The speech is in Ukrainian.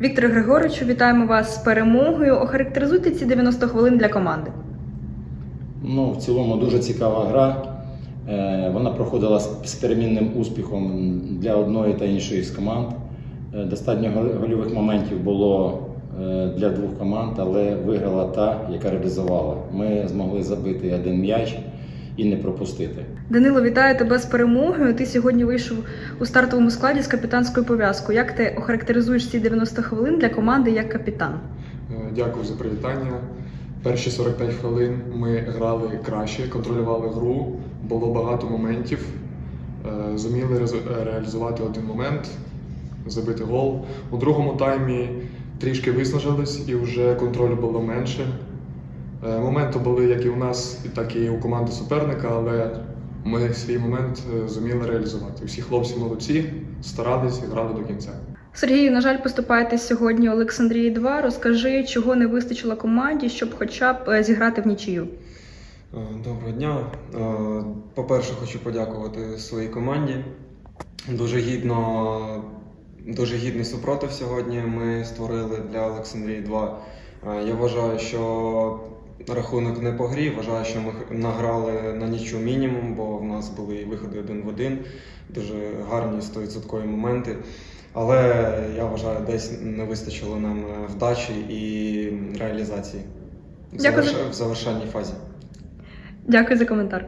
Вікторе Григоровичу, вітаємо вас з перемогою. Охарактеризуйте ці 90 хвилин для команди. Ну, в цілому дуже цікава гра. Е, Вона проходила з перемінним успіхом для одної та іншої з команд. Е, Достатньо гол- гольових моментів було е, для двох команд, але виграла та, яка реалізувала. Ми змогли забити один м'яч і не пропустити. Данило, вітаю тебе з перемогою. Ти сьогодні вийшов у стартовому складі з капітанською пов'язкою. Як ти охарактеризуєш ці 90 хвилин для команди як капітан? Е, Дякую за привітання. Перші 45 хвилин ми грали краще, контролювали гру, було багато моментів. Е, Зуміли реалізувати один момент, забити гол. У другому таймі трішки виснажились і вже контролю було менше. Е, Моменти були як і у нас, і так і у команди суперника, але ми свій момент е, зуміли реалізувати. Всі хлопці молодці, старались і грали до кінця. Сергію, на жаль, поступаєте сьогодні у Олександрії 2. Розкажи, чого не вистачило команді, щоб хоча б е, зіграти в нічию. Доброго дня. По-перше, хочу подякувати своїй команді. Дуже гідно, дуже гідний супротив сьогодні ми створили для Олександрії 2. Е, Я вважаю, що рахунок не по грі. Вважаю, що ми награли на нічу мінімум, бо в нас були і виходи один в один, дуже гарні 100% моменти. Але я вважаю, десь не вистачило нам е, вдачі і реалізації в Дякую. заверш- в завершальній фазі. Дякую за коментар.